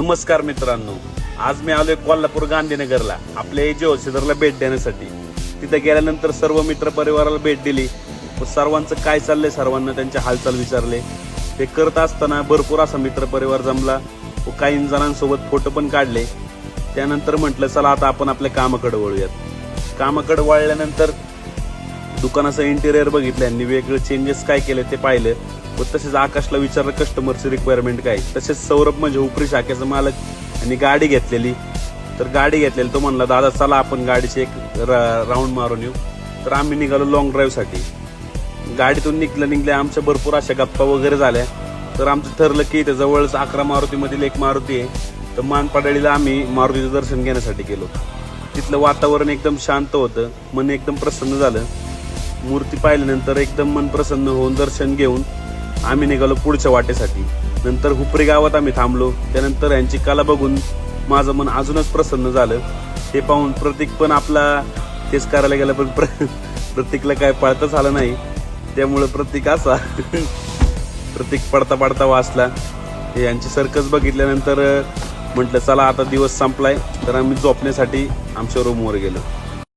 नमस्कार मित्रांनो. आज मी आलोय कोल्हापूर गांधीनगरला. आपल्या एजे हॉस्पिटलला भेट देण्यासाठी. तिथे गेल्यानंतर सर्व मित्र परिवाराला भेट दिली. व सर्वांचं काय चाललंय सर्वांना त्यांचे हालचाल विचारले. ते करत असताना भरपूर असा मित्र परिवार जमला. व काही जणांसोबत फोटो पण काढले. त्यानंतर म्हटलं चला आता आपण आपल्या कामाकडे वळूयात. कामाकडे वळल्यानंतर दुकानाचं इंटेरियर बघितलं यांनी वेगळे चेंजेस काय केले ते पाहिलं. व तसेच आकाशला विचारलं कस्टमरची रिक्वायरमेंट काय? तसेच सौरभ म्हणजे उपरी शाखेचा मालक आणि गाडी घेतलेली. तर गाडी घेतलेली तो म्हणला दादा चला आपण गाडीचे एक राऊंड मारून येऊ. तर आम्ही निघालो लॉंग ड्राईव्हसाठी गाडीतून निघलं निघल्या आमच्या भरपूर अशा गप्पा वगैरे झाल्या. तर आमचं ठरलं की इथे जवळच अकरा मारुतीमधील एक मारुती आहे. तर मानपाडळीला आम्ही मारुतीचं दर्शन घेण्यासाठी गेलो. तिथलं वातावरण एकदम शांत होतं मन एकदम प्रसन्न झालं. मूर्ती पाहिल्यानंतर एकदम मन प्रसन्न होऊन दर्शन घेऊन आम्ही निघालो पुढच्या वाटेसाठी. नंतर हुपरी गावात आम्ही थांबलो. त्यानंतर यांची कला बघून माझं मन अजूनच प्रसन्न झालं. हे पाहून प्रतीक पण आपला तेच करायला गेला पण प्र- प्रतीकला काय पळताच आलं नाही. त्यामुळं प्रतीक असा. प्रतीक पडता पडता वाचला. यांची सर्कस बघितल्यानंतर म्हटलं चला आता दिवस संपलाय. तर आम्ही झोपण्यासाठी आमच्या रूमवर गेलो.